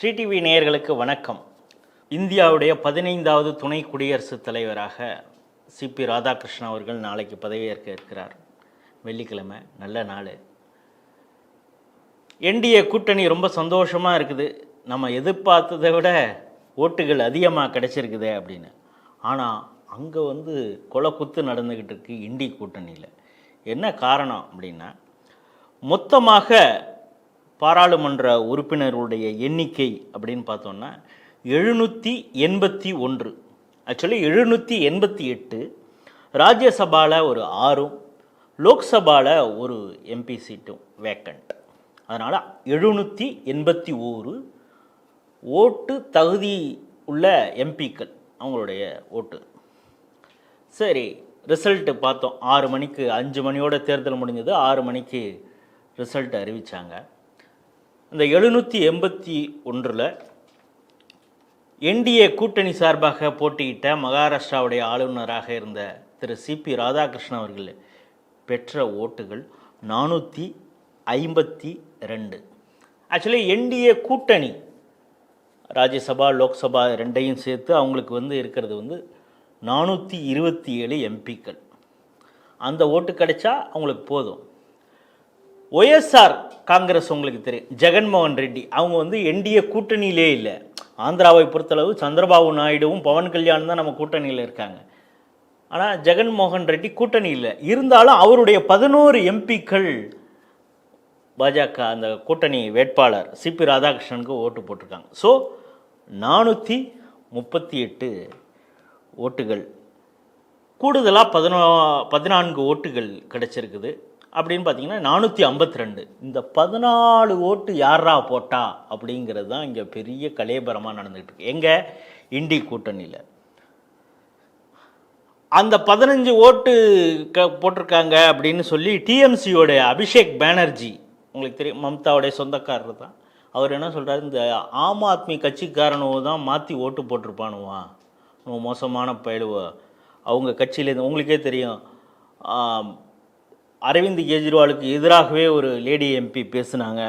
Sri TV நேயர்களுக்கு வணக்கம். இந்தியாவுடைய பதினைந்தாவது துணை குடியரசுத் தலைவராக சிபி ராதாகிருஷ்ணன் அவர்கள் நாளைக்கு பதவியேற்க இருக்கிறார். வெள்ளிக்கிழமை நல்ல நாள். என்டிஏ கூட்டணி ரொம்ப சந்தோஷமாக இருக்குது. நம்ம எதிர்பார்த்ததை விட ஓட்டுகள் அதிகமாக கிடச்சிருக்குது அப்படின்னு. ஆனால் அங்கே வந்து கொலை குத்து நடந்துக்கிட்டு இருக்கு இண்டி கூட்டணியில். என்ன காரணம் அப்படின்னா மொத்தமாக பாராளுமன்ற உறுப்பினர்களுடைய எண்ணிக்கை அப்படின்னு பார்த்தோன்னா எழுநூற்றி எண்பத்தி ஒன்று. ஆக்சுவலி எழுநூற்றி எண்பத்தி எட்டு ராஜ்யசபாவில் ஒரு ஆறும் லோக்சபாவில் ஒரு எம்பி சீட்டும் வேக்கண்ட் அதனால் எழுநூற்றி எண்பத்தி ஓரு ஓட்டு தகுதி உள்ள எம்பிக்கள் அவங்களுடைய ஓட்டு. சரி ரிசல்ட்டு பார்த்தோம். ஆறு மணிக்கு அஞ்சு மணியோட தேர்தல் முடிஞ்சது. ஆறு மணிக்கு ரிசல்ட் அறிவித்தாங்க இந்த எழுநூற்றி எண்பத்தி ஒன்றில் என்டிஏ கூட்டணி சார்பாக போட்டியிட்ட மகாராஷ்டிராவுடைய ஆளுநராக இருந்த திரு சிபி ராதாகிருஷ்ணன் அவர்கள் பெற்ற ஓட்டுகள் நானூற்றி ஐம்பத்தி ரெண்டு. ஆக்சுவலி என்டிஏ கூட்டணி ராஜ்யசபா லோக்சபா ரெண்டையும் சேர்த்து அவங்களுக்கு வந்து இருக்கிறது வந்து நானூற்றி இருபத்தி ஏழு எம்பிக்கள். அந்த ஓட்டு கிடைச்சா அவங்களுக்கு போதும். ஒய்எஸ்ஆர் காங்கிரஸ் உங்களுக்கு தெரியும். ஜெகன்மோகன் ரெட்டி. அவங்க வந்து என்டிஏ கூட்டணியிலே இல்லை. ஆந்திராவை பொறுத்தளவு சந்திரபாபு நாயுடுவும் பவன் கல்யாண் தான் நம்ம கூட்டணியில் இருக்காங்க. ஆனால் ஜெகன்மோகன் ரெட்டி கூட்டணி இல்லை. இருந்தாலும் அவருடைய பதினோரு எம்பிக்கள் பாஜக அந்த கூட்டணி வேட்பாளர் சிபி ராதாகிருஷ்ணனுக்கு ஓட்டு போட்டிருக்காங்க. ஸோ நானூற்றி முப்பத்தி எட்டு ஓட்டுகள். கூடுதலாக பதினோ பதினான்கு ஓட்டுகள் கிடச்சிருக்குது. அப்படின்னு பார்த்தீங்கன்னா நானூற்றி ஐம்பத்தி ரெண்டு. இந்த பதினாலு ஓட்டு யாரா போட்டா அப்படிங்கிறது தான் இங்கே பெரிய கலேபரமாக நடந்துகிட்டு இருக்கு. எங்கே? இண்டி கூட்டணியில். அந்த பதினஞ்சு ஓட்டு க போட்டிருக்காங்க அப்படின்னு சொல்லி டிஎம்சியோட அபிஷேக் பானர்ஜி உங்களுக்கு தெரியும் மம்தாவுடைய சொந்தக்காரர் தான். அவர் என்ன சொல்கிறாரு இந்த ஆம் ஆத்மி கட்சிக்காரனுவோ தான் மாற்றி ஓட்டு போட்டிருப்பானுவா மோசமான பயிலுவோ. அவங்க கட்சியிலேருந்து உங்களுக்கே தெரியும் அரவிந்த் கெஜ்ரிவாலுக்கு எதிராகவே ஒரு லேடி எம்பி பேசுனாங்க.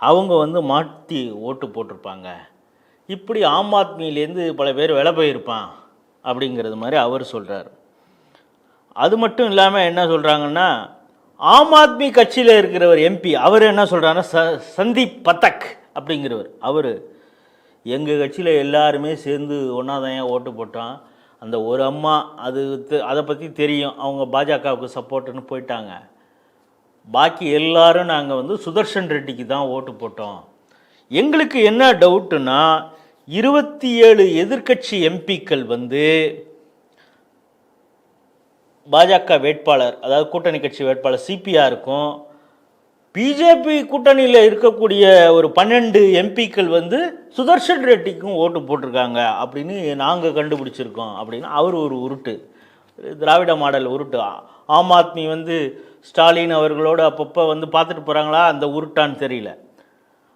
அவங்க வந்து மாற்றி ஓட்டு போட்டிருப்பாங்க. இப்படி ஆம் ஆத்மியிலேருந்து பல பேர் வில போயிருப்பான் அப்படிங்கிறது மாதிரி அவர் சொல்கிறார் அது மட்டும் இல்லாமல் என்ன சொல்கிறாங்கன்னா ஆம் ஆத்மி கட்சியில் இருக்கிறவர் எம்பி அவர் என்ன சொல்கிறாருன்னா ச சந்தீப் பதக் அப்படிங்கிறவர். அவர் எங்கள் கட்சியில் எல்லாருமே சேர்ந்து ஒன்றாதான் ஓட்டு போட்டான்? அந்த ஒரு அம்மா அது அதை பற்றி தெரியும். அவங்க பாஜகவுக்கு சப்போர்ட்டுன்னு போயிட்டாங்க. பாக்கி எல்லாரும் நாங்கள் வந்து சுதர்ஷன் ரெட்டிக்கு தான் ஓட்டு போட்டோம். எங்களுக்கு என்ன டவுட்டுன்னா இருபத்தி ஏழு எதிர்க்கட்சி எம்பிக்கள் வந்து பாஜக வேட்பாளர் அதாவது கூட்டணி கட்சி வேட்பாளர் சிபிஆருக்கும் பிஜேபி கூட்டணியில் இருக்கக்கூடிய ஒரு பன்னெண்டு எம்பிக்கள் வந்து சுதர்ஷன் ரெட்டிக்கும் ஓட்டு போட்டிருக்காங்க அப்படின்னு நாங்கள் கண்டுபிடிச்சிருக்கோம் அப்படின்னு அவர் ஒரு உருட்டு. திராவிட மாடல் உருட்டு. ஆம் ஆத்மி வந்து ஸ்டாலின் அவர்களோடு அப்பப்போ வந்து பார்த்துட்டு போகிறாங்களா அந்த உருட்டான்னு தெரியல.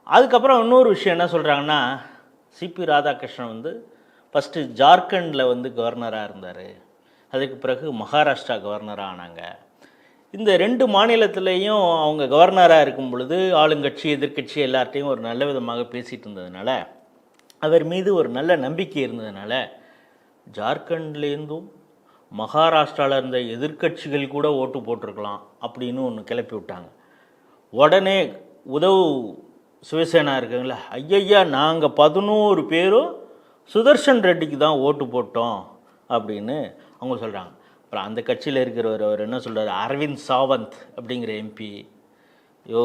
அதுக்கப்புறம் இன்னொரு விஷயம் என்ன சொல்கிறாங்கன்னா சிபி ராதாகிருஷ்ணன் வந்து ஃபஸ்ட்டு ஜார்க்கண்டில் வந்து கவர்னராக இருந்தார். அதுக்கு பிறகு மகாராஷ்டிரா கவர்னராக ஆனாங்க. இந்த ரெண்டு மாநிலத்திலையும் அவங்க கவர்னராக இருக்கும் பொழுது ஆளுங்கட்சி எதிர்க்கட்சி எல்லார்ட்டையும் ஒரு நல்ல விதமாக பேசிகிட்டு இருந்ததுனால அவர் மீது ஒரு நல்ல நம்பிக்கை இருந்ததுனால ஜார்க்கண்ட்லேருந்தும் மகாராஷ்டிராவில் இருந்த எதிர்க்கட்சிகள் கூட ஓட்டு போட்டிருக்கலாம் அப்படின்னு ஒன்று கிளப்பி விட்டாங்க. உடனே உதவு சிவசேனா இருக்குங்களா ஐயையா நாங்கள் பதினோரு பேரும் சுதர்ஷன் ரெட்டிக்கு தான் ஓட்டு போட்டோம் அப்படின்னு அவங்க சொல்கிறாங்க அப்புறம் அந்த கட்சியில் இருக்கிறவர் அவர் என்ன சொல்கிறார் அரவிந்த் சாவந்த் அப்படிங்கிற எம்பி யோ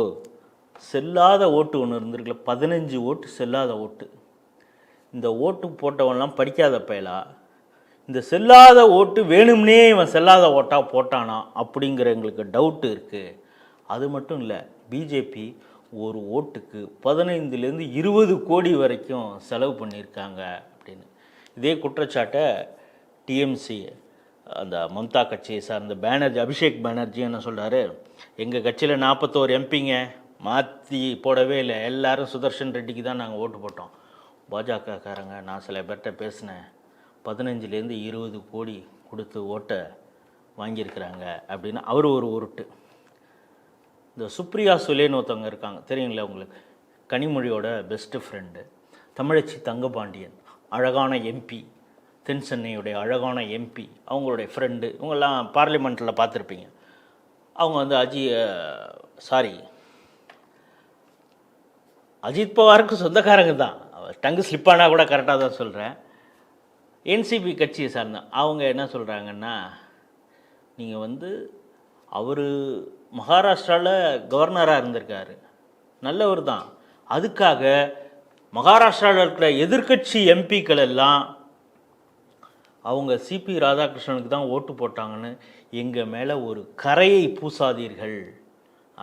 செல்லாத ஓட்டு ஒன்று இருந்திருக்குல்ல பதினஞ்சு ஓட்டு செல்லாத ஓட்டு. இந்த ஓட்டு போட்டவன்லாம் படிக்காத பயலா? இந்த செல்லாத ஓட்டு வேணும்னே இவன் செல்லாத ஓட்டாக போட்டானா? அப்படிங்கிற எங்களுக்கு டவுட்டு இருக்குது அது மட்டும் இல்லை பிஜேபி ஒரு ஓட்டுக்கு பதினைந்துலேருந்து இருபது கோடி வரைக்கும் செலவு பண்ணியிருக்காங்க அப்படின்னு. இதே குற்றச்சாட்டை டிஎம்சி அந்த மம்தா கட்சியை சார்ந்த பேனர்ஜி அபிஷேக் பேனர்ஜி என்ன சொல்கிறாரு எங்கள் கட்சியில் நாற்பத்தோரு எம்பிங்க மாற்றி போடவே இல்லை. எல்லாரும் சுதர்ஷன் ரெட்டிக்கு தான் நாங்கள் ஓட்டு போட்டோம். பாஜகக்காரங்க நான் சில பேர்கிட்ட பேசினேன். பதினஞ்சுலேருந்து இருபது கோடி கொடுத்து ஓட்டை வாங்கியிருக்கிறாங்க அப்படின்னு அவர் ஒரு உருட்டு. இந்த சுப்ரியா சுலேன்னு ஒருத்தவங்க இருக்காங்க. தெரியுங்களா உங்களுக்கு? கனிமொழியோட பெஸ்ட்டு ஃப்ரெண்டு தமிழச்சி தங்கபாண்டியன் அழகான எம்பி தென் சென்னையுடைய அழகான எம்பி அவங்களுடைய ஃப்ரெண்டு இவங்கெல்லாம் பார்லிமெண்ட்டில் பார்த்துருப்பீங்க. அவங்க வந்து அஜி சாரி அஜித் பவாருக்கு சொந்தக்காரங்க தான். டங்கு ஸ்லிப்பானா கூட கரெக்டாக தான் சொல்கிறேன் என்சிபி கட்சியை சார்ந்த அவங்க என்ன சொல்கிறாங்கன்னா நீங்கள் வந்து அவர் மகாராஷ்டிராவில் கவர்னராக இருந்திருக்காரு. நல்லவர் தான். அதுக்காக மகாராஷ்டிராவில் இருக்கிற எதிர்க்கட்சி எம்பிக்கள் எல்லாம் அவங்க சிபி ராதாகிருஷ்ணனுக்கு தான் ஓட்டு போட்டாங்கன்னு எங்கள் மேலே ஒரு கரையை பூசாதீர்கள்.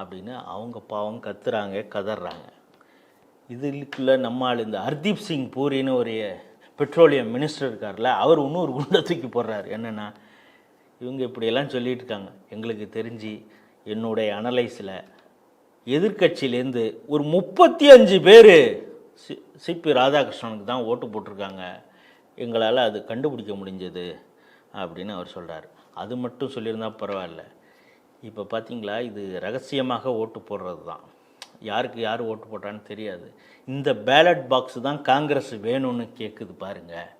அப்படின்னு அவங்க பாவம் கத்துறாங்க கதறாங்க. இதுக்குள்ள நம்மால் இந்த ஹர்தீப் சிங் பூரின்னு ஒரு பெட்ரோலியம் மினிஸ்டர் இருக்கார்ல அவர் இன்னொரு குண்டை தூக்கி போடுறாரு. என்னென்னா இவங்க இப்படியெல்லாம் சொல்லிட்டு இருக்காங்க. எங்களுக்கு தெரிஞ்சு என்னுடைய அனலைஸில் எதிர்க்கட்சியிலேருந்து ஒரு முப்பத்தி அஞ்சு பேர் சி சிபி ராதாகிருஷ்ணனுக்கு தான் ஓட்டு போட்டிருக்காங்க. எங்களால் அது கண்டுபிடிக்க முடிஞ்சது அப்படின்னு அவர் சொல்கிறார் அது மட்டும் சொல்லியிருந்தா பரவாயில்ல. இப்போ பார்த்தீங்களா இது ரகசியமாக ஓட்டு போடுறது தான் யாருக்கு யார் ஓட்டு போட்டான்னு தெரியாது. இந்த பேலட் பாக்ஸ் தான் காங்கிரஸ் வேணும்னு கேட்குது பாருங்கள்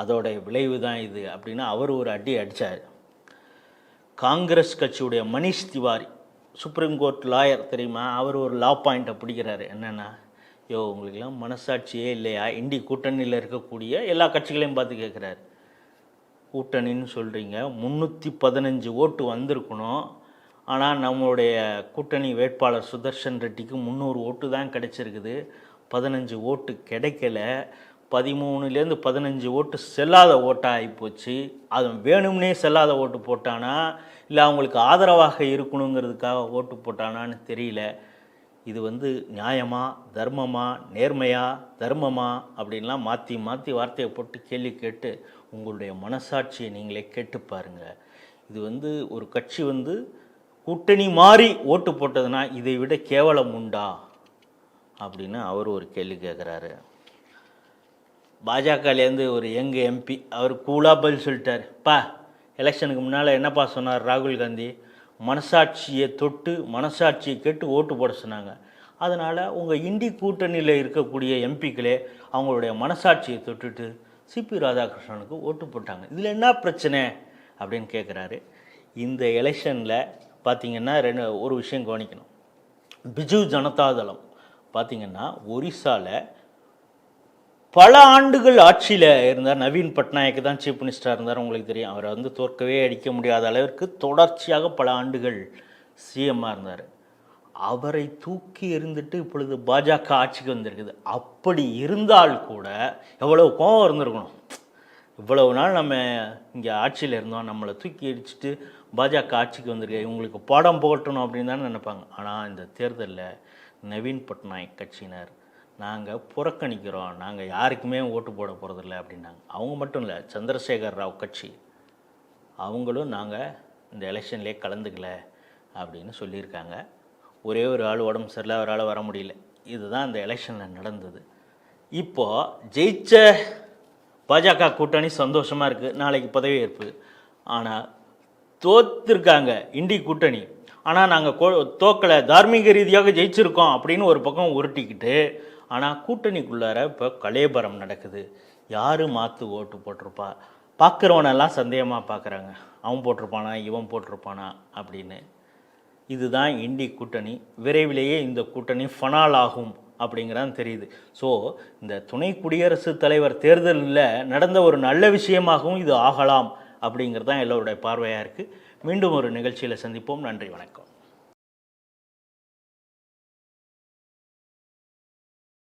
அதோடைய விளைவு தான் இது அப்படின்னு அவர் ஒரு அடி அடித்தார் காங்கிரஸ் கட்சியுடைய Manish Tewari supreme court lawyer தெரியுமா? அவர் ஒரு லா பாயிண்ட்டை பிடிக்கிறாரு. என்னென்னா யோ உங்களுக்கெல்லாம் மனசாட்சியே இல்லையா? இண்டி கூட்டணியில் இருக்கக்கூடிய எல்லா கட்சிகளையும் பார்த்து கேட்குறாரு கூட்டணின்னு சொல்கிறீங்க முந்நூற்றி பதினஞ்சு ஓட்டு வந்திருக்கணும். ஆனால் நம்மளுடைய கூட்டணி வேட்பாளர் சுதர்ஷன் ரெட்டிக்கு முந்நூறு ஓட்டு தான் கிடைச்சிருக்குது. பதினஞ்சு ஓட்டு கிடைக்கல. பதிமூணுலேருந்து பதினஞ்சு ஓட்டு செல்லாத ஓட்டாக ஆகிப்போச்சு அது வேணும்னே செல்லாத ஓட்டு போட்டானா? இல்லை அவங்களுக்கு ஆதரவாக இருக்கணுங்கிறதுக்காக ஓட்டு போட்டானான்னு தெரியல. இது வந்து நியாயமா தர்மமா நேர்மையா தர்மமா அப்படின்லாம் மாற்றி மாற்றி வார்த்தையை போட்டு கேள்வி கேட்டு உங்களுடைய மனசாட்சியை நீங்களே கேட்டு பாருங்கள் இது வந்து ஒரு கட்சி வந்து கூட்டணி மாறி ஓட்டு போட்டதுன்னா இதை விட கேவலம் உண்டா? அப்படின்னு அவர் ஒரு கேள்வி கேட்குறாரு பாஜகலேருந்து ஒரு யங் எம்பி அவர் கூலாக பதில் சொல்லிட்டார். பா எலெக்ஷனுக்கு முன்னால் என்னப்பா சொன்னார் ராகுல் காந்தி? மனசாட்சியை தொட்டு மனசாட்சியை கேட்டு ஓட்டு போட சொன்னாங்க. அதனால் உங்கள் இந்தி கூட்டணியில் இருக்கக்கூடிய எம்பிக்களே அவங்களுடைய மனசாட்சியை தொட்டுட்டு சிபி ராதாகிருஷ்ணனுக்கு ஓட்டு போட்டாங்க. இதில் என்ன பிரச்சனை? அப்படின்னு கேட்குறாரு இந்த எலெக்ஷனில் பார்த்தீங்கன்னா ரெண்டு ஒரு விஷயம் கவனிக்கணும். பிஜு ஜனதாதளம் பார்த்தீங்கன்னா ஒரிசாவில் பல ஆண்டுகள் ஆட்சியில் இருந்தார். நவீன் பட்நாயக் தான் சீஃப் மினிஸ்டராக இருந்தார். உங்களுக்கு தெரியும். அவரை வந்து தோற்கவே அடிக்க முடியாத அளவிற்கு தொடர்ச்சியாக பல ஆண்டுகள் சிஎம்மாக இருந்தார். அவரை தூக்கி எறிந்துட்டு இப்பொழுது பாஜக ஆட்சிக்கு வந்திருக்குது. அப்படி இருந்தால் கூட எவ்வளோ கோபம் இருந்திருக்கணும். இவ்வளவு நாள் நம்ம இங்கே ஆட்சியில் இருந்தோம். நம்மளை தூக்கி அடிச்சுட்டு பாஜக ஆட்சிக்கு வந்திருக்கு இவங்களுக்கு பாடம் புகட்டணும் அப்படின்னு தானே நினைப்பாங்க. ஆனால் இந்த தேர்தலில் நவீன் பட்நாயக் கட்சியினர் நாங்கள் புறக்கணிக்கிறோம். நாங்கள் யாருக்குமே ஓட்டு போட போகிறதில்ல அப்படின்னாங்க. அவங்க மட்டும் இல்லை சந்திரசேகர் ராவ் கட்சி. அவங்களும் நாங்கள் இந்த எலெக்ஷன்லேயே கலந்துக்கல அப்படின்னு சொல்லியிருக்காங்க. ஒரே ஒரு ஆள் உடம்பு சரியில்லை அவரால் வர முடியல. இதுதான் அந்த எலெக்ஷனில் நடந்தது. இப்போது ஜெயிச்ச பாஜக கூட்டணி சந்தோஷமாக இருக்குது நாளைக்கு பதவியேற்பு. ஆனால் தோத்துருக்காங்க இண்டி கூட்டணி. ஆனால் நாங்கள் கோ தோக்கலை தார்மீக ரீதியாக ஜெயிச்சிருக்கோம் அப்படின்னு ஒரு பக்கம் உருட்டிக்கிட்டு ஆனால் கூட்டணிக்குள்ளார இப்போ கலேபரம் நடக்குது. யார் மாற்று ஓட்டு போட்டிருப்பா? பார்க்குறவனெல்லாம் சந்தேகமாக பார்க்குறாங்க அவன் போட்டிருப்பானா இவன் போட்டிருப்பானா அப்படின்னு. இதுதான் இண்டி கூட்டணி. விரைவிலேயே இந்த கூட்டணி ஃபனால் ஆகும் அப்படிங்கிறது தெரியுது. ஸோ இந்த துணை குடியரசுத் தலைவர் தேர்தலில் நடந்த ஒரு நல்ல விஷயமாகவும் இது ஆகலாம் அப்படிங்கிறது தான் எல்லோருடைய பார்வையாக இருக்குது மீண்டும் ஒரு நிகழ்ச்சியில் சந்திப்போம். நன்றி வணக்கம்.